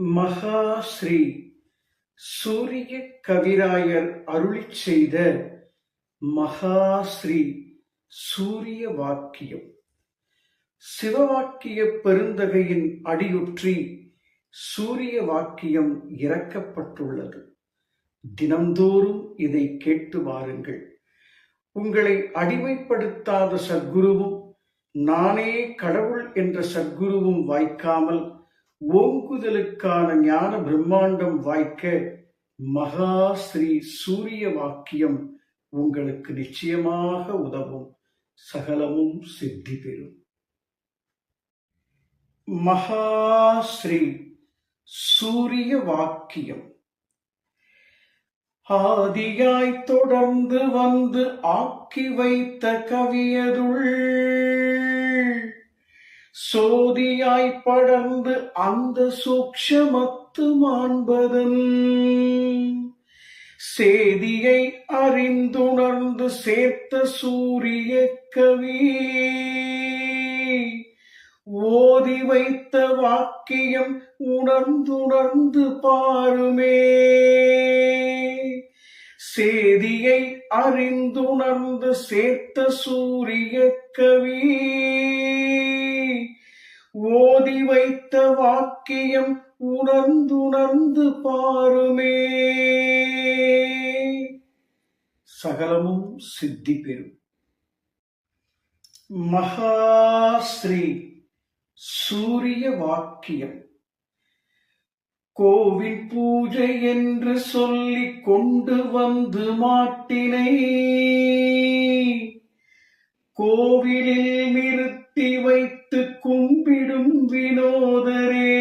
மகா ஸ்ரீ சூரிய கவிராயர் அருளிச் செய்த மகா ஸ்ரீ சூரிய வாக்கியம். சிவவாக்கிய பெருந்தகையின் அடியுற்றி சூரிய வாக்கியம் இறக்கப்பட்டுள்ளது. தினந்தோறும் இதை கேட்டு வாருங்கள். உங்களை அடிமைப்படுத்தாத சத்குருவும் நானே கடவுள் என்ற சத்குருவும் வாய்க்காமல் ஓங்குதலுக்கான ஞான பிரம்மாண்டம் வாய்க்க மகா ஸ்ரீ சூரிய வாக்கியம் உங்களுக்கு நிச்சயமாக உதவும். சகலமும் சித்தி பெறும். மகா ஸ்ரீ சூரிய வாக்கியம். ஆதியாய் தொடர்ந்து வந்து ஆக்கி வைத்த கவியதுள் சோதியாய் படர்ந்து அந்த சூக்ஷமத்து மாண்பதன். சேதியை அறிந்துணர்ந்து சேர்த்த சூரிய கவி. ஓதி வைத்த வாக்கியம் உணர்ந்துணர்ந்து பாருமே. சேதியை அறிந்துணர்ந்து சேர்த்த சூரிய கவி. ஓதி வைத்த வாக்கியம் உணர்ந்துணர்ந்து பாருமே. சகலமும் சித்தி பெறும். மகாஸ்ரீ சூரிய வாக்கியம். கோவில் பூஜை என்று சொல்லி கொண்டு வந்து மாட்டினை. கோவிலில் நிறுத்தி வைத்து வைத்து கும்பிடும் வினோதரே.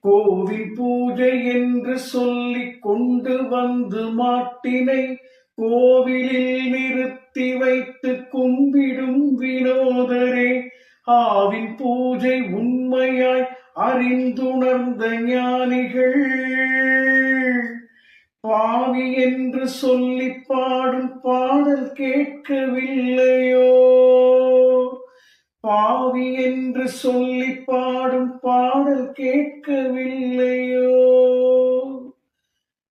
கோவில் பூஜை என்று சொல்லி கொண்டு வந்து மாட்டினை கோவிலில் நிறுத்தி வைத்து கும்பிடும் வினோதரே. ஆவின் பூஜை உண்மையாய் அறிந்துணர்ந்த ஞானிகள். பாவி என்று சொல்லி பாடும் பாடல் கேட்கவில்லையோ? பாவி என்று சொல்லி பாடும் பாடல் கேட்கவில்லையோ?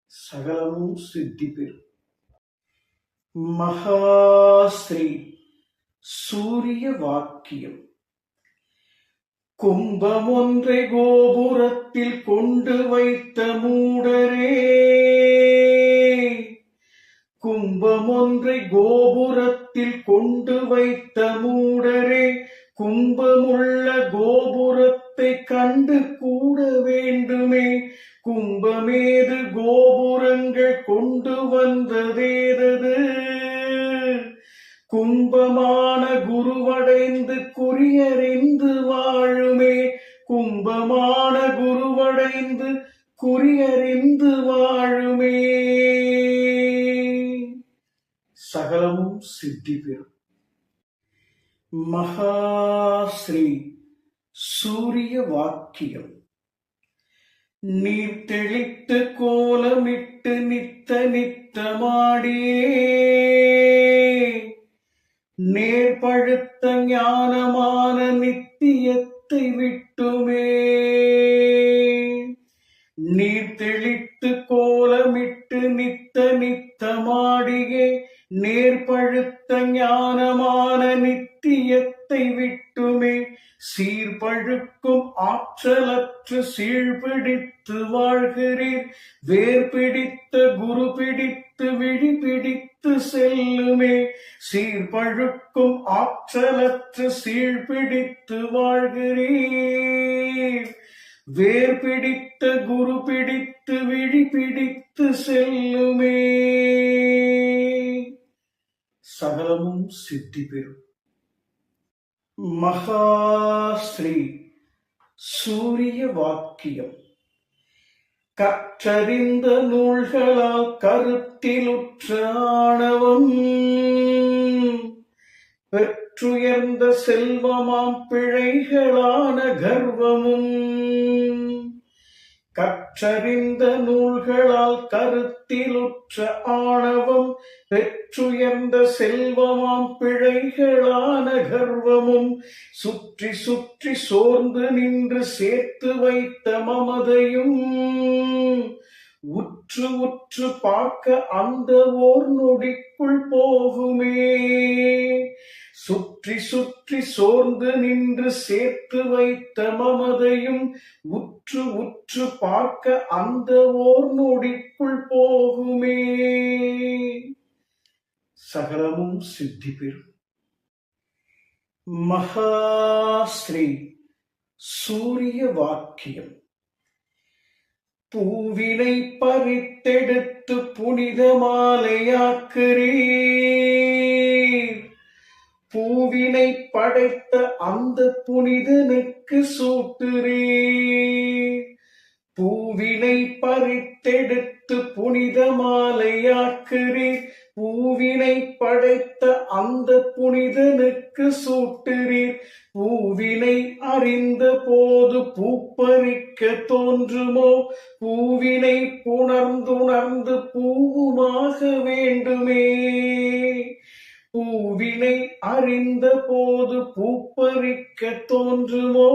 சகலமும் சித்தி பெறும். மகாஸ்ரீ சூரிய வாக்கியம். கும்பம் ஒன்றை கோபுரத்தில் கொண்டு வைத்த மூடரே. கும்பம் ஒன்றை கோபுரத்தில் கொண்டு வைத்த மூடரே. கும்பமுள்ள கோபுரத்தை கண்டு கூட வேண்டுமே. கும்பமேது கோபுரங்கள் கொண்டு வந்ததேதது. கும்பமான குருவடைந்து குறியறிந்து வாழுமே. கும்பமான குருவடைந்து குறியறிந்து வாழுமே. சகலமும் சித்தி பெறும். மகாஸ்ரீ சூரிய வாக்கியம். நீ தெளித்து கோலமிட்டு நித்த நித்தமாடியே நேர்பழுத்த ஞானமான நித்தியத்தை விட்டுமே. நீ தெளித்து கோலமிட்டு நித்த நித்தமாடியே. நேர்பழுத்த ஞானமான நித்தியத்தை விட்டுமே. சீர்பழுக்கும் ஆற்றலற்று சீழ்பிடித்து வாழ்கிறீர் வேர் பிடித்த குரு பிடித்து விழி பிடித்து செல்லுமே. சீர்பழுக்கும் ஆற்றலற்று சீழ்பிடித்து வாழ்கிறீர் வேர் பிடித்த குரு பிடித்து விழி பிடித்து செல்லுமே. சகலமும் சித்தி பெறும் மகாஸ்ரீ சூரிய வாக்கியம் கற்றறிந்த நூல்களால் கருத்திலுற்றாணவம் பெற்றுயர்ந்த செல்வமாம் பிழைகளான கர்வமும். கற்றறிந்த நூல்களால் கருத்திலுற்ற ஆணவம் பெற்றுயர்ந்த செல்வமாம் பிழைகளான கர்வமும் சுற்றி சுற்றி சோர்ந்து நின்று சேர்த்து வைத்த மமதையும். உற்று உற்று பார்க்க அந்த ஓர் நொடிக்குள் போகுமே. சுற்றி சுற்றி சோர்ந்து நின்று சேர்த்து வைத்த மமதையும் உற்று உற்று பார்க்க அந்த ஓர் நொடிக்குள் போகுமே. சகலமும் சித்தி பெறும். மகாஸ்ரீ சூரிய வாக்கியம். பூவினை பறித்தெடுத்து புனித மாலையாக்குறீர். பூவினை படைத்த அந்த புனிதனுக்கு சூட்டுரே பூவினை பறித்தெடுத்து புனித மாலையாக்குறே. பூவினை படைத்த அந்த புனிதனுக்கு சூட்டுறீர் பூவினை அறிந்த போது பூப்பறிக்க தோன்றுமோ? பூவினை புணர்ந்துணர்ந்து பூவுமாக வேண்டுமே. பூவினை அறிந்த போது பூப்பறிக்க தோன்றுமோ?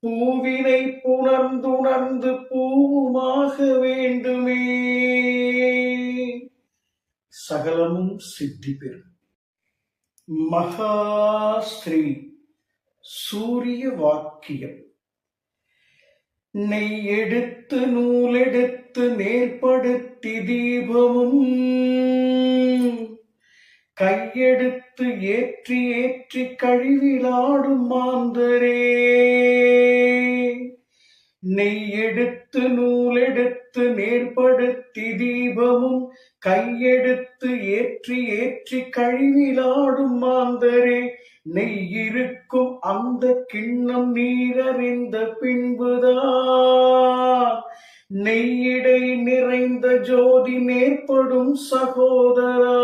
பூவினை புணர்ந்துணர்ந்து பூவுமாக வேண்டுமே. சகலமும் சித்தி பெறும். மகாஸ்ரீ சூரிய வாக்கியம். நெய் எடுத்து நூலெடுத்து நேர்படுத்தி தீபமும். கையெடுத்து ஏற்றி ஏற்றி கழிவிலாடும் மாந்தரே. நெய் எடுத்து நூலெடுத்து நேர்படுத்தி தீபமும் கையெடுத்து ஏற்றி ஏற்றி கழிவிலாடும் மாந்தரே. நெய் இருக்கும் அந்த கிண்ணம் நீரறிந்த பின்புதான் நெய்யடை நிறைந்த ஜோதி நேர்படும் சகோதரா.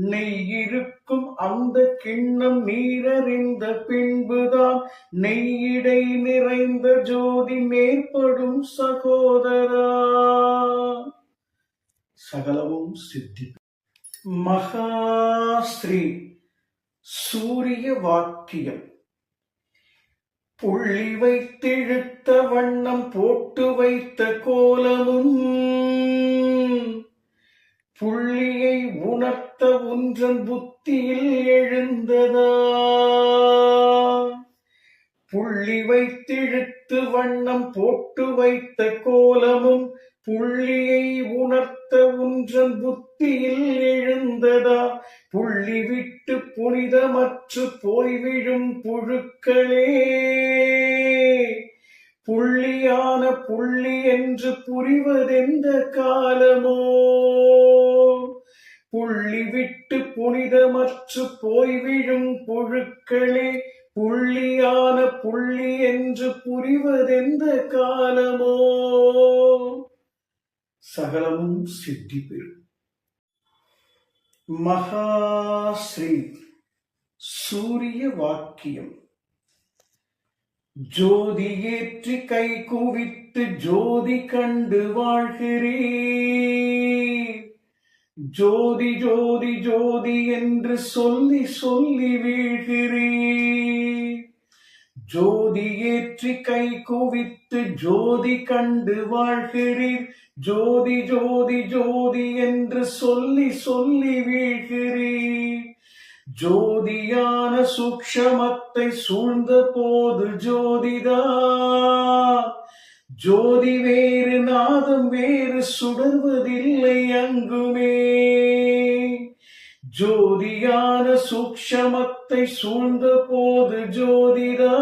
நெய்யிருக்கும் அந்த கிண்ணம் நீரறிந்த பின்புதான் நெய்யிடை நிறைந்த ஜோதி மேற்படும் சகோதரா. சகலமும் சித்தி. மகாஸ்ரீ சூரிய வாக்கியம். புள்ளி வைத்திழுத்த வண்ணம் போட்டு வைத்த கோலமும் புள்ளியை உணர்த்த உன்றன் புத்தியில் எழுந்ததா? புள்ளி வைத்திழுத்து வண்ணம் போட்டு வைத்த கோலமும் புள்ளியை உணர்த்த உன்றன் புத்தியில் எழுந்ததா? புள்ளி விட்டு புனிதமற்று போய்விழும் புழுக்களே. புள்ளியான புள்ளி என்று புரிவதெந்த காலமோ? புள்ளி விட்டு புனிதமற்று போய்விழும் புழுக்களே. புள்ளியான புள்ளி என்று புரிவதெந்த காலமோ? சகலமும் சித்தி பெறும் மகாஸ்ரீ சூரிய வாக்கியம் ஜோதி ஏற்றி கை குவித்து ஜோதி கண்டு வாழ்கிறீர் ஜோதி ஜோதி ஜோதி என்று சொல்லி சொல்லி வீழ்கிறேன் ஜோதி ஏற்றி கை குவித்து ஜோதி கண்டு வாழ்கிறீர். ஜோதி ஜோதி ஜோதி என்று சொல்லி சொல்லி வீழ்கிறீர். ஜோதியான சூக்ஷமத்தை சூழ்ந்த போது ஜோதிதா. ஜோதி வேறு நாதம் வேறு சுடர்வதில்லை அங்குமே. ஜோதியான சூக்ஷமத்தை சூழ்ந்த போது ஜோதிதா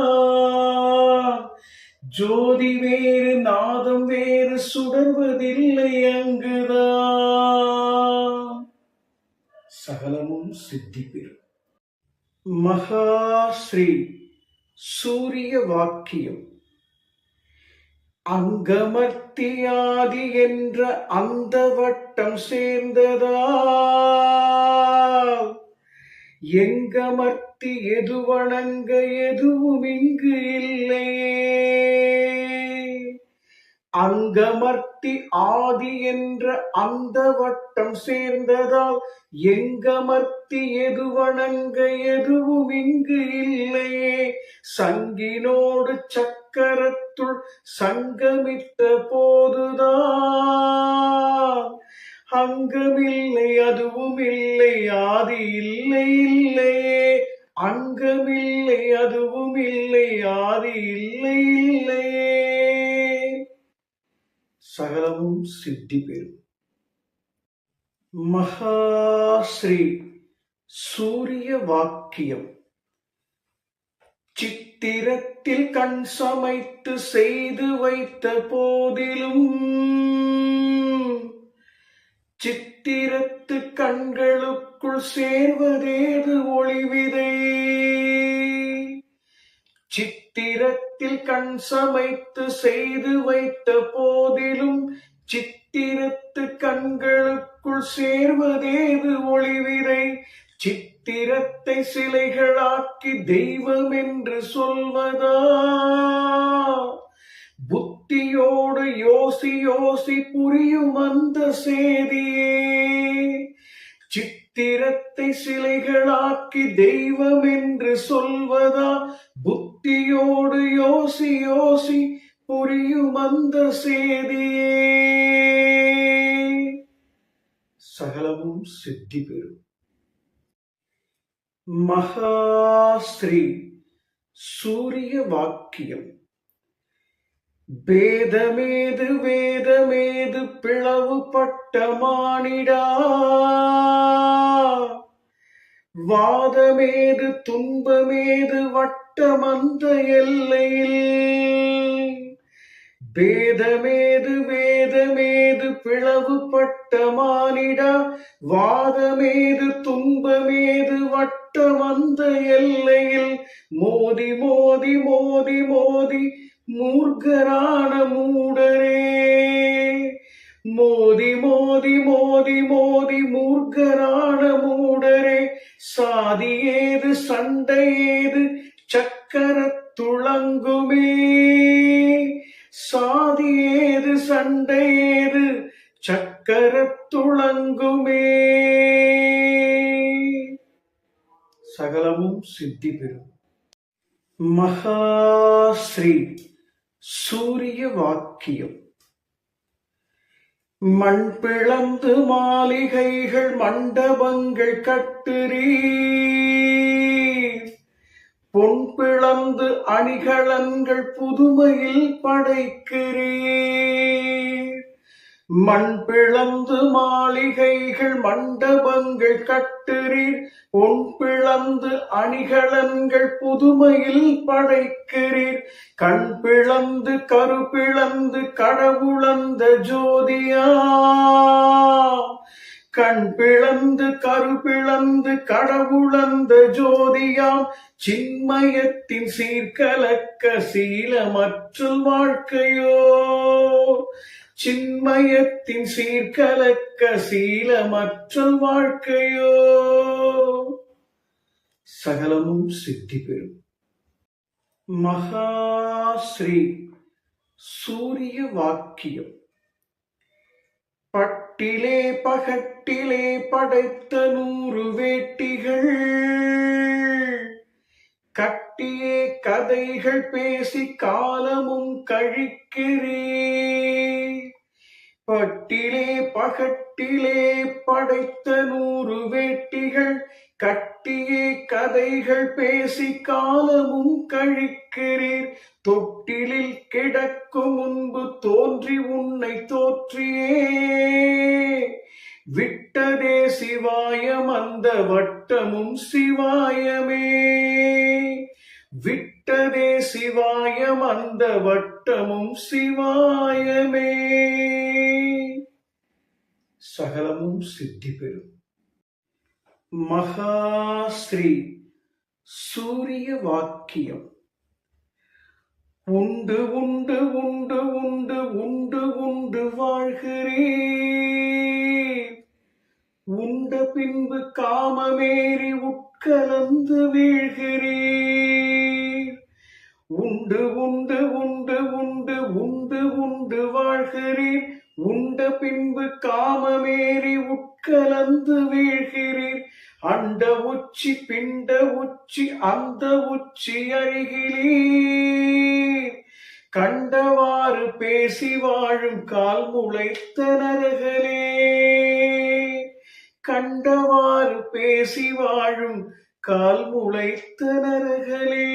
ஜோதி வேறு நாதம் வேறு சுடர்வதில்லை அங்குதான் சகலமும் சித்தி பெறும். மகாஸ்ரீ சூரிய வாக்கியம். அங்கமர்த்தியாதி என்ற அந்த வட்டம் சேர்ந்ததா எங்கமர்த்தி எது வணங்க எதுவும் இங்கு இல்லையே. அங்கமர்த்தி ஆதி என்ற அந்த வட்டம் சேர்ந்ததால் எங்கமர்த்தி எது வணங்க எதுவும் இங்கு இல்லையே. சங்கினோடு சக்கரத்துள் சங்கமித்த போதுதான் அங்கமில்லை அதுவும் இல்லை ஆதி இல்லை இல்லையே அங்கமில்லை அதுவும் இல்லை ஆதி இல்லை இல்லையே சகலமும் சித்தி பெறும். மகாஸ்ரீ சூரிய வாக்கியம். திறத்தில் கண் சமைத்து செய்து வைத்த போதிலும் சித்திரத்து கண்களுக்குள் சேர்வதேது ஒளிவிதை? சித்திரத்தில் கண் சமைத்து செய்து வைத்த போதிலும் சித்திரத்து கண்களுக்குள் சேர்வதேது ஒளிவிதை? திறத்தை சிலைகளாக்கி தெய்வம் என்று சொல்வதா? புத்தியோடு யோசி யோசி புரியும் அந்த சேதியே. சித்திரத்தை சிலைகளாக்கி தெய்வம் என்று சொல்வதா? புத்தியோடு யோசி யோசி புரியும் அந்த சேதியே. சகலமும் சித்தி பெறும். மகாஸ்ரீ சூரிய வாக்கியம். பேதமேது வேதமேது பிளவுபட்ட மானிடா வாதமேது துன்பமேது வட்டமந்த எல்லையில். பேதமேது வேதமேது பிளவுபட்ட மானிடா வாதமேது துன்பமேது வட்ட வட்டமந்த எல்லையில் மோதி மோதி மோதி மோதி மூர்க்கரான மூடரே. மோதி மோதி மோதி மோதி மூர்க்கரான மூடரே. சாதி ஏது சண்டை ஏது சக்கர துளங்குமே. சாதி ஏது சண்டை ஏது சக்கர துளங்குமே. சகலமும் சித்தி பெறும். மகாஸ்ரீ சூரிய வாக்கியம். மண் பிளந்து மாளிகைகள் மண்டபங்கள் கட்டுறீர். பொன் பிளந்து அணிகலன்கள் புதுமையில் படைக்கிறீர். மண் பிளந்து மாளிகைகள் மண்டபங்கள் கட்டுறீர். உன் பிளந்து அணிகலன்கள் புதுமையில் படைக்கிறீர். கண் பிளந்து கரு பிளந்து கடவுளந்த ஜோதியா. கண் பிளந்து கரு பிளந்து கடவுளந்த ஜோதியாம் சின்மயத்தின் சீர்கலக்க சீலமற்றல் வாழ்க்கையோ. சின்மயத்தின் சீர்கலக்க சீலமற்றல் வாழ்க்கையோ? சகலமும் சித்தி பெறும். மகாஸ்ரீ சூரிய வாக்கியம். பட்டிலே பகட்டிலே படைத்த நூறு வேட்டிகள். கட்டியே கதைகள் பேசி காலமும் கழிக்கிறேன் பட்டிலே பகட்டிலே படைத்த நூறு வேட்டிகள் கட்டியே கதைகள் பேசி காலமும் கழிக்கிறீர். தொட்டிலில் கிடக்கும் முன்பு தோன்றி உன்னை தோற்றியே. விட்டதே சிவாயம் அந்த வட்டமும் சிவாயமே. விட்டதே சிவாயம் அந்த வட்டமும் சிவாயமே. சகலமும் சித்தி பெறும். மகாஸ்ரீ சூரிய வாக்கியம். உண்டு உண்டு உண்டு உண்டு உண்டு உண்டு வாழ்கிறேன் உண்ட பின்பு காமமேறி உட்கலந்து வீழ்கிறேன் காமமேறி உட்கலந்து வீழ்கிறீர். அண்ட உச்சி பிண்ட உச்சி அந்த உச்சி அருகிலீர். கண்டவாறு பேசி வாழும் கால் முளைத்த நரகலே கண்டவாறு பேசி வாழும் கால் முளைத்த நரகலே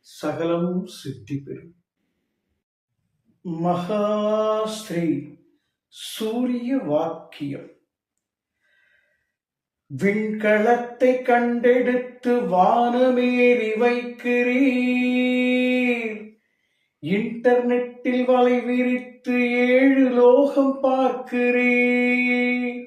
சகலம் சித்தி பெறும் மகாஸ்ரீ சூரிய வாக்கியம் விண்கலத்தை கண்டெடுத்து வானமேறி வைக்கிறீர். இன்டர்நெட்டில் வலை விரித்து ஏழு லோகம் பார்க்கிறீர்.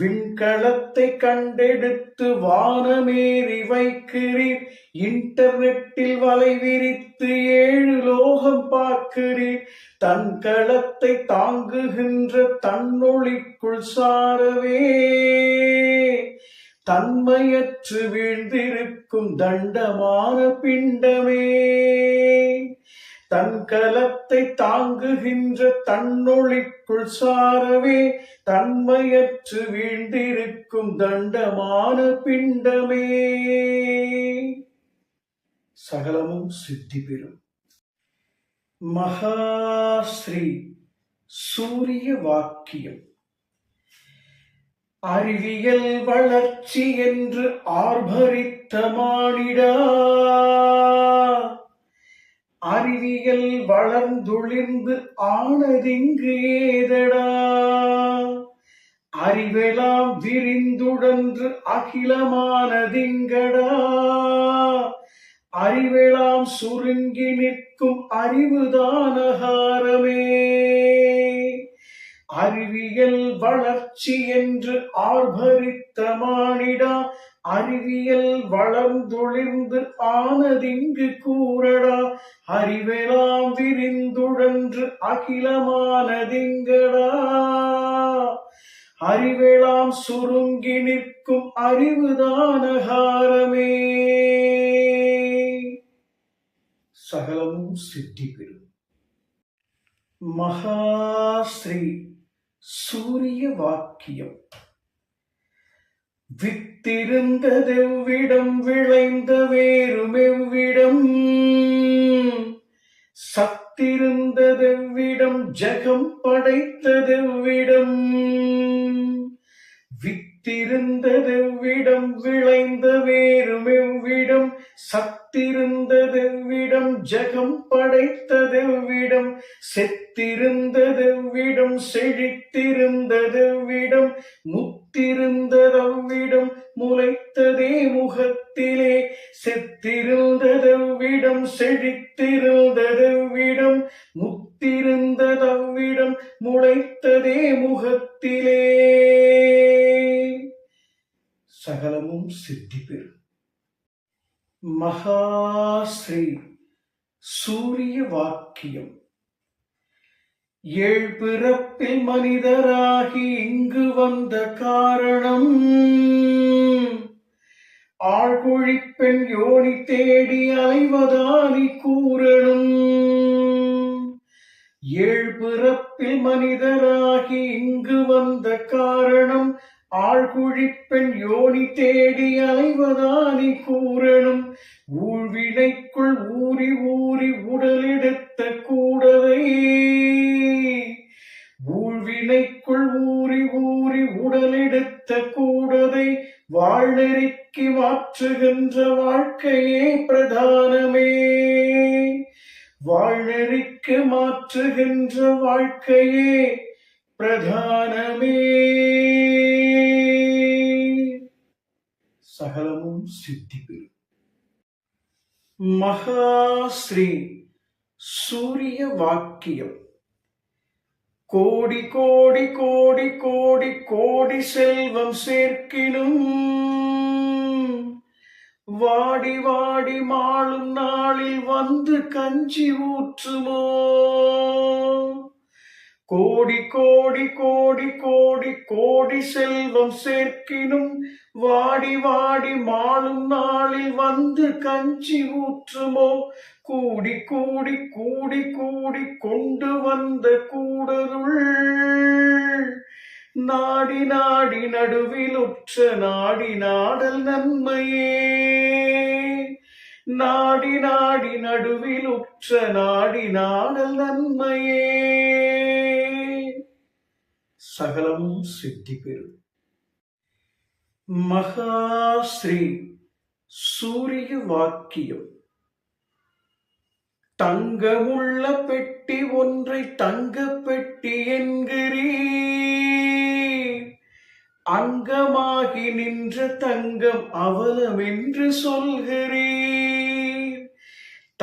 விண்கலத்தை கண்டெடுத்து வானமேறி வைக்கிறீர். இன்டர்நெட்டில் வலை விரித்து ஏழு லோகம் பார்க்கிறீர். தன் களத்தை தாங்குகின்ற தன்னொளிக்குள் சாரவே. தன்மையற்று வீழ்ந்திருக்கும் தண்டமான பிண்டமே. தன் கலத்தை தாங்குகின்ற தன்னொளிக்குள் சாரவே தன்மையற்று வீழ்ந்திருக்கும் தண்டமான பிண்டமே. சகலமும் சித்தி பெறும். மகாஸ்ரீ சூரிய வாக்கியம். அறிவியல் வளர்ச்சி என்று ஆர்ப்பரித்த மானிடா. அறிவியல் வளர்ந்துளிர்ந்து ஆனதிங்கு ஏதடா? அறிவெலாம் விரிந்துடன்று அகிலமானதிங்கடா? அறிவெலாம் சுருங்கி நிற்கும் அறிவுதானகாரமே அறிவியல் வளர்ச்சி என்று ஆர்பரித்த மானிடா அறிவியல் வளர்ந்தொழிர்ந்து ஆனதிங்கு கூறடா. அறிவெலாம் விரிந்துழன்று அகிலமானதிங்கடா. அறிவெலாம் சுருங்கி நிற்கும் அறிவுதானகாரமே சகலமும் சித்தி பெறும். மகாஸ்ரீ சூரிய வாக்கியம். வித்திருந்ததெவ்விடம் விளைந்த வேறுமெவ்விடம் சத்திருந்ததெவ்விடம் ஜகம் படைத்ததெவ்விடம் வித்திருந்ததெவ்விடம் விளைந்த வேறுமெவ்விடம் சத்திருந்ததெவ்விடம் ஜகம் படைத்ததெவ்விடம் செத்திருந்ததெவ்விடம் செழித்திருந்ததெவ்விடம் செத்திருந்ததவ்விடம் முளைத்ததே முகத்திலே. செத்திருந்ததவ்விடம் செழித்திருந்ததவ்விடம் முத்திருந்ததவ்விடம் முளைத்ததே முகத்திலே. சகலமும் சித்தி பெறும் மகாஸ்ரீ சூரிய வாக்கியம். ஏழ் பிறப்பில் மனிதராகி இங்கு வந்த காரணம். ஆழ்குழிப்பெண் யோனி தேடி அலைவதானி கூறணும். ஏழ் பிறப்பில் மனிதராகி இங்கு வந்த காரணம். ஆழ்குழிப்பெண் யோனி தேடி அலைவதானி கூறணும். ஊழ்வினைக்குள் ஊறி ஊறி உடலெடுத்த கூ வாழ்க்கையே பிரதானமே. சகலமும் சித்தி பெறும். மகாஸ்ரீ சூரிய வாக்கியம். கோடி கோடி கோடி கோடி கோடி செல்வம் சேர்க்கினும். வாடி வாடி மாளும் நாளில் வந்து கஞ்சி ஊற்றுமோ. கோடி கோடி கோடி கோடி கோடி செல்வம் சேர்க்கினும் வாடி வாடி மாளும் நாளில் வந்து கஞ்சி ஊற்றுமோ? கூடி கூடி கூடி கூடி கொண்டு வந்த கூடருள். நாடி நாடி நடுவில் உற்ற நாடி நாடல் நன்மையே. நாடி நாடி நடுவில் உற்ற நாடி நாடல் நன்மையே. சகலமும் சித்தி பெறும் மகாஸ்ரீ சூரிய வாக்கியம். தங்கமுள்ள பெட்டி ஒன்றை தங்க பெட்டி என்கிறீர். அங்கமாகி நின்ற தங்கம் அவலம் என்று சொல்கிறீர்.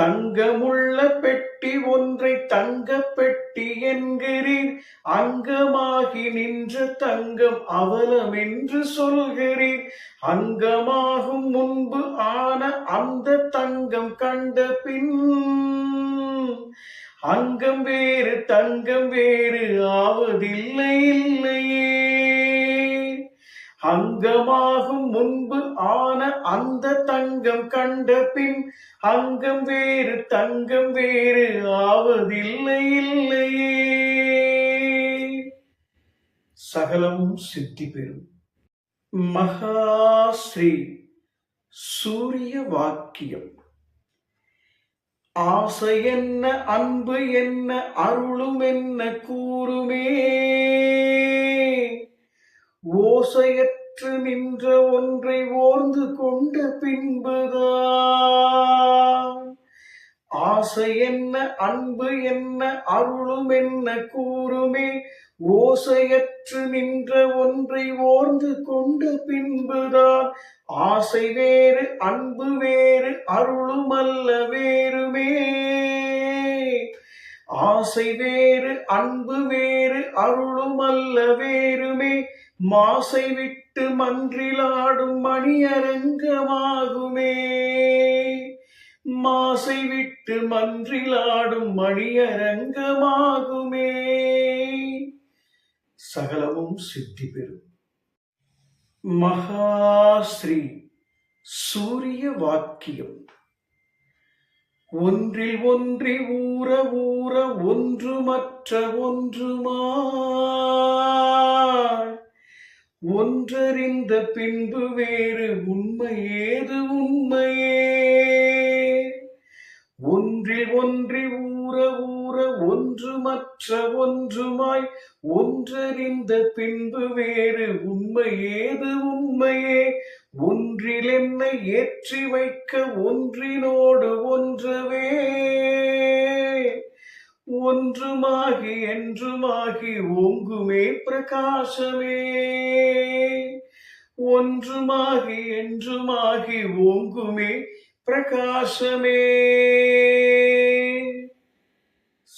தங்கமுள்ள பெட்டி ஒன்றை தங்க பெட்டி என்கிறீர். அங்கமாகி நின்ற தங்கம் அவலம் என்று சொல்கிறீர். அங்கமாகும் முன்பு ஆன அந்த தங்கம் கண்ட பின் அங்கம் வேறு தங்கம் வேறு ஆவதில்லை இல்லையே. அங்கமாகும் முன்பு ஆன அந்த தங்கம் கண்ட பின் அங்கம் வேறு தங்கம் வேறு ஆவதில்லை இல்லையே. சகலமும் சித்தி பெறும். மகாஸ்ரீ சூரிய வாக்கியம். ஆசை என்ன அன்பு என்ன அருளும் என்ன கூறுமே. ஓசையற்று நின்ற ஒன்றை ஓர்ந்து கொண்ட பின்புதான் ஆசை என்ன அன்பு என்ன அருளும் என்ன கூறுமே ஓசையற்று நின்ற ஒன்றை ஓர்ந்து கொண்ட பின்புதான் ஆசை வேறு அன்பு வேறு அருளும் அல்ல வேறுமே. ஆசை வேறு அன்பு வேறு அருளும் அல்ல வேறுமே. மாசை விட்டு மன்றிலாடும் மணியரங்கமாகுமே. மாசை விட்டு மன்றிலாடும் மணியரங்கமாகுமே. சகலமும் சித்தி பெறும். மகாஸ்ரீ சூரிய வாக்கியம். ஒன்றில் ஒன்றி ஊற ஊற ஒன்றுமற்ற ஒன்றுமாய். ஒன்றறிந்த பின்பு வேறு உண்மை ஏது உண்மையே. ஒன்றில் ஒன்றி ஊற ஊற மற்ற ஒன்றுமாய் ஒன்றறிந்த பின்பு வேறு உண்மை ஏது உண்மையே? ஒன்றில் என்னை ஏற்றி வைக்க ஒன்றினோடு ஒன்றவே. ஒன்றுமாகி என்றுமாகி ஓங்குமே பிரகாசமே. ஒன்றுமாகி என்றுமாகி ஓங்குமே பிரகாசமே.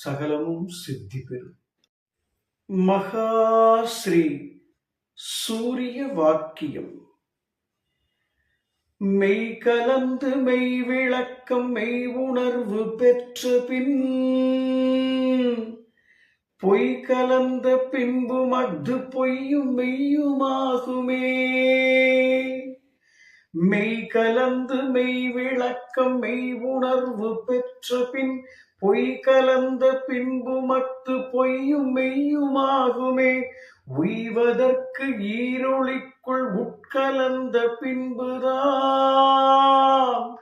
சகலமும் சித்தி பெறும் மகாஸ்ரீ சூரிய வாக்கியம். மெய் கலந்து மெய் விளக்கம் மெய் உணர்வு பெற்ற பின் பொய் கலந்த பின்பு மத்து பொய்யும் மெய்யுமாகுமே. மெய் கலந்து மெய் விளக்கம் மெய் உணர்வு பெற்ற பின் பொய் கலந்த பின்பு மத்து பொய்யும் மெய்யுமாகுமே. உய்வதற்கு ஈரொளிக்குள் உட்கலந்த பின்புதான்.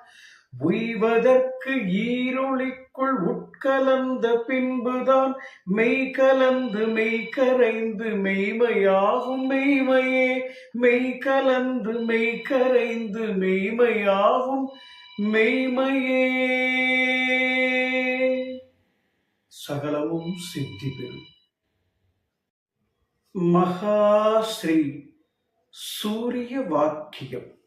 உய்வதற்கு ஈரொளிக்குள் உட்கலந்த பின்புதான். மெய் கலந்து மெய் கரைந்து மெய்மையாகும் மெய்மையே. மெய் கலந்து மெய் கரைந்து மெய்மையாகும் மெய்மையே. சகலமும் சித்தி பெறும். மகாஸ்ரீ சூரிய வாக்கியம்.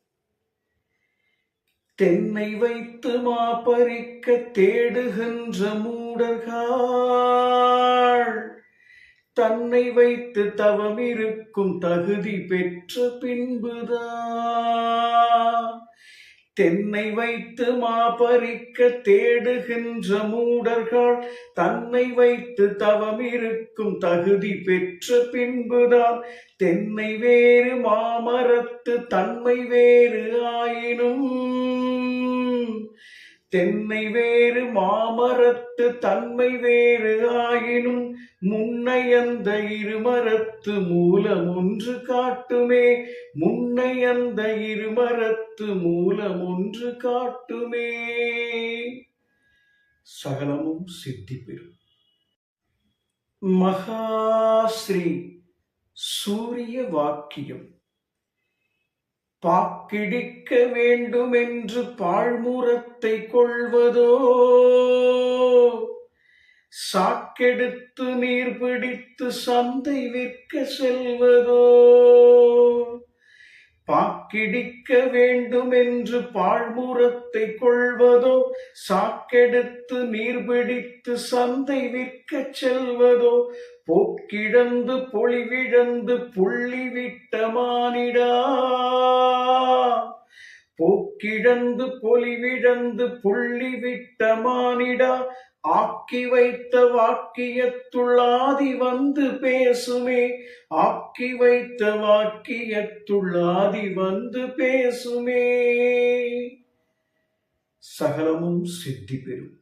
தென்னை வைத்து மாப்பறிக்க தேடுகின்ற மூடர்கள். தன்னை வைத்து தவம் இருக்கும் தகுதி பெற்ற பின்புதான். தென்னை வைத்து மாபரிக்க தேடுகின்ற மூடர்கள் தன்னை வைத்து தவம் இருக்கும் தகுதி பெற்ற பின்புதான் தென்னை வேறு மாமரத்து தன்மை வேறு ஆயினும். தென்னை வேறு மாமரத்து தன்மை வேறு ஆயினும் முன்னை அந்த இருமரத்து மூலம் ஒன்று காட்டுமே முன்னை அந்த இருமரத்து மூலம் ஒன்று காட்டுமே. சகலமும் சித்தி பெறும். மகாஸ்ரீ சூரிய வாக்கியம். பாக்கிடிக்க வேண்டுமென்று பாழ்முரத்தை கொள்வதோ? சாக்கெடுத்து நீர் பிடித்து சந்தை விற்க செல்வதோ? பாக்கிடிக்க வேண்டுமென்று பாழ்முரத்தை கொள்வதோ? சாக்கெடுத்து நீர் பிடித்து சந்தை விற்க செல்வதோ? போக்கிழந்து பொழிவிழந்து புள்ளி விட்ட மானிடா. போக்கிழந்து பொலிவிழந்து புள்ளி விட்ட மானிடா. ஆக்கி வைத்த வாக்கியத்துள்ளாதி வந்து பேசுமே. ஆக்கி வைத்த வாக்கியத்துள்ளாதி வந்து பேசுமே. சகலமும் சித்தி பெறும்.